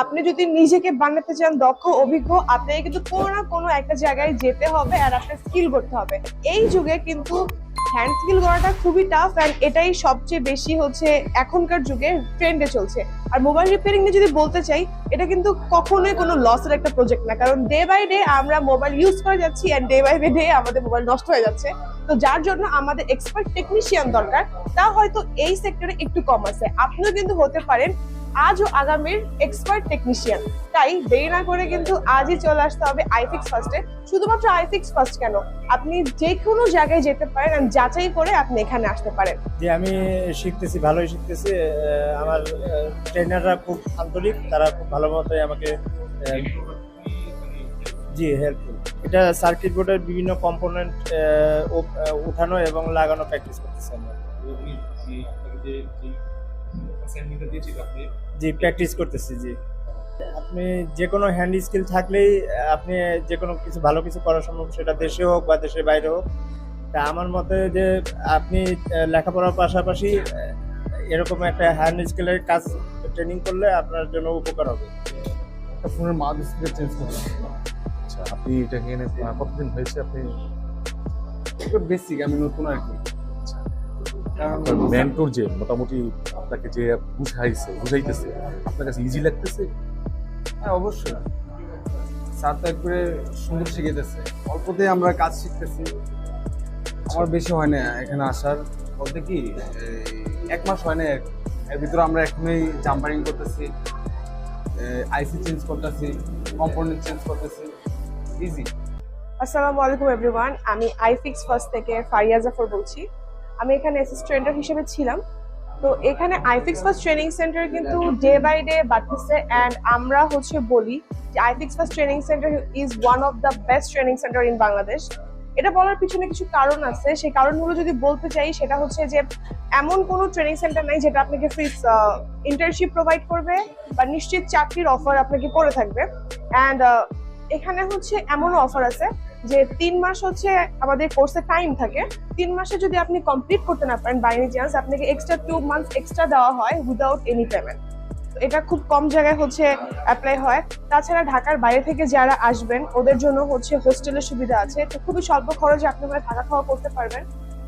আপনি যদি নিজেকে বানাতে চান, দক্ষ, অভিজ্ঞ, আপনাকে কিন্তু কোনো না কোনো একটা জায়গায় যেতে হবে আর আপনার স্কিল করতে হবে। এই যুগে কিন্তু হ্যান্ড স্কিল করাটা খুবই টাফ অ্যান্ড এটাই সবচেয়ে বেশি হচ্ছে এখনকার যুগে ট্রেন্ডে চলছে। আর মোবাইল রিপেয়ারিং নিয়ে যদি বলতে চাই, এটা কিন্তু কখনোই কোনো লসের একটা প্রজেক্ট না। কারণ ডে বাই ডে আমরা মোবাইল ইউজ করে যাচ্ছি অ্যান্ড ডে বাই ডে আমাদের মোবাইল নষ্ট হয়ে যাচ্ছে। তো যার জন্য আমাদের এক্সপার্ট টেকনিশিয়ান দরকার তা হয়তো এই সেক্টরে একটু কম আছে। আপনিও কিন্তু হতে পারেন আজ ও আগামীর এক্সপার্ট টেকনিশিয়ান তাই দেরি না করে কিন্তু আজই চলে আসতে হবে আইফিক্স ফার্স্টে শুধুমাত্র আইফিক্স ফার্স্ট কেন? আপনি যে কোনো জায়গায় যেতে পারেন and যাচাই করে আপনি এখানে আসতে পারেন। যে আমি শিখতেছি, ভালোই শিখতেছি আমার ট্রেনাররা খুব আন্তরিক, তারা খুব ভালো মতোই আমাকে জি হেল্পফুল এটা সার্কিট বোর্ডের বিভিন্ন কম্পোনেন্ট উঠানো এবং লাগানো প্র্যাকটিস করতেছি আমরা। জি প্র্যাকটিস করতেছি জি। আপনি যে কোনো হ্যান্ড স্কিল থাকলেই আপনি যে কোনো কিছু ভালো কিছু করা সম্ভব সেটা দেশে হোক বা দেশের বাইরে হোক। তা আমার মতে যে আপনি লেখাপড়ার পাশাপাশি এরকম একটা হ্যান্ড স্কিলের কাজ ট্রেনিং করলে আপনার জন্য উপকার হবে। একটা ফোনের মা ডিসপ্লে চেঞ্জ করলাম আচ্ছা আপনি এটা এনে কতদিন হয়েছে আপনি? বেসিক আমি নতুন আর কি। মেন্টর যে মোটামুটি আপনাকে যে বুঝাইছে বুঝাইতেছে আপনার কাছে ইজি লাগতেছে? হ্যাঁ অবশ্যই। স্যার তো একবারে সুন্দর শিখেতেছে অল্পতে আমরা কাজ শিখতেছি। আমার বেশি হয় না এখানে আসার। বলতে কি এক মাস হয় না এর ভিতরে আমরা এখনই জাম্পারিং করতেছি আইসি চেঞ্জ করতেছি কম্পোনেন্ট চেঞ্জ করতেছি। ইজি আসসালামু আলাইকুম এভরিওয়ান আমি আইফিক্স ফার্স্ট থেকে ফারিয়া জাফর বলছি। আমি এখানে অ্যাসিস্ট্যান্টার হিসেবে ছিলাম। তো এখানে আইফিক্স ফার্স্ট ট্রেনিং সেন্টার কিন্তু ডে বাই ডে বাড়তেছে অ্যান্ড আমরা হচ্ছে বলি যে iFix first training centre is one of the best training centre in Bangladesh এটা বলার পিছনে কিছু কারণ আছে। সেই কারণগুলো যদি বলতে চাই, সেটা হচ্ছে যে এমন কোনো ট্রেনিং সেন্টার নাই যেটা আপনাকে ফ্রি ইন্টার্নশিপ প্রোভাইড করবে বা নিশ্চিত চাকরির অফার আপনাকে করে থাকবে। অ্যান্ড এখানে হচ্ছে এমনও অফার আছে যে তিন মাস হচ্ছে আমাদের কোর্সে টাইম থাকে। তিন মাসে যদি আপনি কমপ্লিট করতে না পারেন বাই এনি চান্স আপনাকে এক্সট্রা টু মান্থস এক্সট্রা দেওয়া হয় উইদাউট এনি পেমেন্ট এটা খুব কম জায়গায় হচ্ছে অ্যাপ্লাই হয়। তাছাড়া ঢাকার বাইরে থেকে যারা আসবেন, ওদের জন্য হচ্ছে হোস্টেলের সুবিধা আছে। তো খুবই স্বল্প খরচে আপনি ওখানে থাকা খাওয়া করতে পারবেন।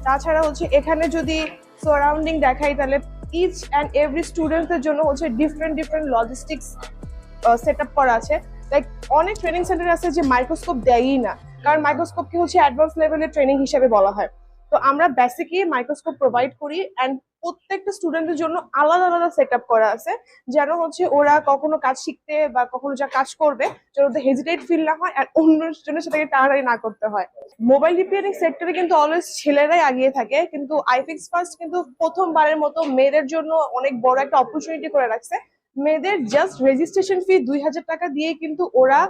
তাছাড়া হচ্ছে এখানে যদি সারাউন্ডিং দেখাই, তাহলে ইচ অ্যান্ড এভরি স্টুডেন্টদের জন্য হচ্ছে different different logistics set up করা আছে। লাইক অনেক ট্রেনিং সেন্টার আছে যে মাইক্রোস্কোপ দেয়ই না। কারণ মাইক্রোস্কোপকে হচ্ছে অ্যাডভান্স লেভেলের ট্রেনিং হিসেবে বলা হয়। তো আমরা বেসিকলি মাইক্রোস্কোপ প্রোভাইড করি অ্যান্ড প্রত্যেকটা স্টুডেন্টের জন্য আলাদা আলাদা সেট করা আছে, যেন হচ্ছে ওরা কখনো কাজ শিখতে বা কখনো যা কাজ করবে, যেন ওদের হেজিটেট ফিল না হয় আর অন্য জন্য সেটাকে টানাটানি না করতে হয়। মোবাইল রিপেয়ারিং সেক্টরে কিন্তু অলওয়েজ ছেলেরাই আগিয়ে থাকে, কিন্তু আইফিক্স ফার্স্ট কিন্তু প্রথমবারের মতো মেয়েদের জন্য অনেক বড় একটা অপরচুনিটি করে রাখছে। মেয়েদের জাস্ট রেজিস্ট্রেশন ফি দুই হাজার টাকা দিয়ে কিন্তু ওরা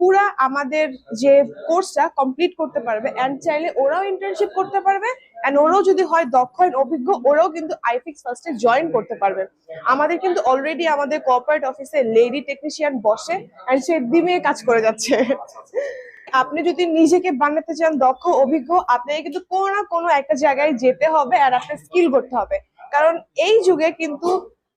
পুরা আমাদের যে কোর্সটা কমপ্লিট করতে পারবে এন্ড চাইলে ওরাও ইন্টার্নশিপ করতে পারবে এন্ড ওরাও যদি হয় দক্ষ অভিজ্ঞ, ওরাও কিন্তু আইফিক্স ফার্স্টে জয়েন করতে পারবে। আমাদের কিন্তু অলরেডি আমাদের কর্পোরেট অফিসে লেডি টেকনিশিয়ান বসে এন্ড সে দিমে কাজ করে যাচ্ছে। আপনি যদি নিজেকে বানাতে চান, দক্ষ, অভিজ্ঞ, আপনাকে কিন্তু কোনো না কোনো একটা জায়গায় যেতে হবে আর আপনার স্কিল করতে হবে। কারণ এই যুগে কিন্তু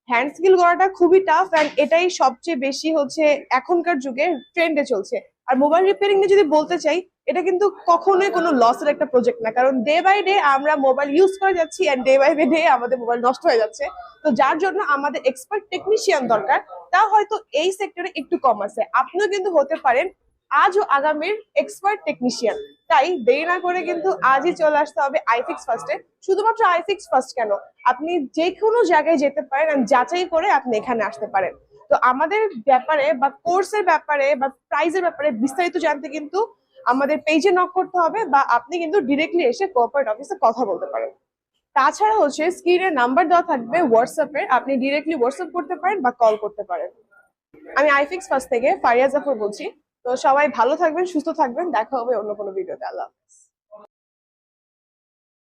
হ্যান্ড স্কিল করাটা খুবই টাফ অ্যান্ড এটাই সবচেয়ে বেশি হচ্ছে এখনকার যুগে ট্রেন্ডে চলছে। আর মোবাইল রিপেয়ারিং নিয়ে যদি বলতে চাই, এটা কিন্তু কখনোই কোনো লসের একটা প্রজেক্ট না। কারণ ডে বাই ডে আমরা মোবাইল ইউজ করে যাচ্ছি অ্যান্ড ডে বাই ডে আমাদের মোবাইল নষ্ট হয়ে যাচ্ছে। তো যার জন্য আমাদের এক্সপার্ট টেকনিশিয়ান দরকার তা হয়তো এই সেক্টরে একটু কম আছে। আপনিও কিন্তু হতে পারেন আজ ও আগামীর এক্সপার্ট টেকনিশিয়ান তাই দেরি না করে কিন্তু আজই চলে আসতে হবে আইফিক্স ফার্স্টে শুধুমাত্র আইফিক্স ফার্স্ট কেন? আপনি যে কোনো জায়গায় যেতে পারেন যাচাই করে আপনি এখানে আসতে পারেন। তো আমাদের ব্যাপারে বা কোর্সের ব্যাপারে বা প্রাইজের ব্যাপারে বিস্তারিত জানতে কিন্তু আমাদের পেজে নক করতে হবে বা আপনি কিন্তু ডিরেক্টলি এসে কর্পোরেট অফিসে কথা বলতে পারেন। তাছাড়া হচ্ছে স্ক্রিনে নাম্বার দেওয়া থাকবে হোয়াটসঅ্যাপে আপনি ডিরেক্টলি হোয়াটসঅ্যাপ করতে পারেন বা কল করতে পারেন। আমি আইফিক্স ফার্স্ট থেকে ফারিয়া জাফর বলছি। তো সবাই ভালো থাকবেন সুস্থ থাকবেন দেখা হবে অন্য কোনো ভিডিওতে আল্লাহ।